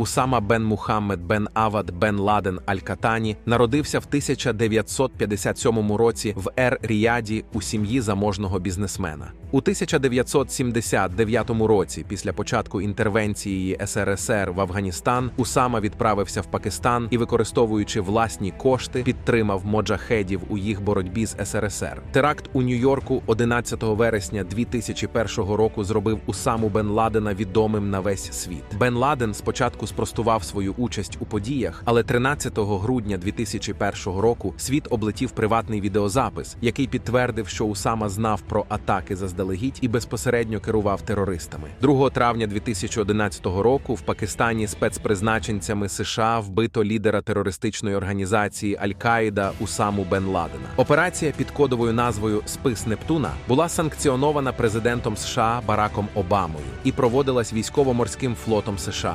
Усама бен Мухаммед бен Авад бен Ладен Аль-Катані народився в 1957 році в Ер-Ріяді у сім'ї заможного бізнесмена. У 1979 році, після початку інтервенції СРСР в Афганістан, Усама відправився в Пакистан і, використовуючи власні кошти, підтримав моджахедів у їх боротьбі з СРСР. Теракт у Нью-Йорку 11 вересня 2001 року зробив Усаму бен Ладена відомим на весь світ. Бен Ладен спочатку спростував свою участь у подіях, але 13 грудня 2001 року світ облетів приватний відеозапис, який підтвердив, що Усама знав про атаки заздалегідь і безпосередньо керував терористами. 2 травня 2011 року в Пакистані спецпризначенцями США вбито лідера терористичної організації Аль-Каїда Усаму бен Ладена. Операція під кодовою назвою Спис Нептуна була санкціонована президентом США Бараком Обамою і проводилась військово-морським флотом США.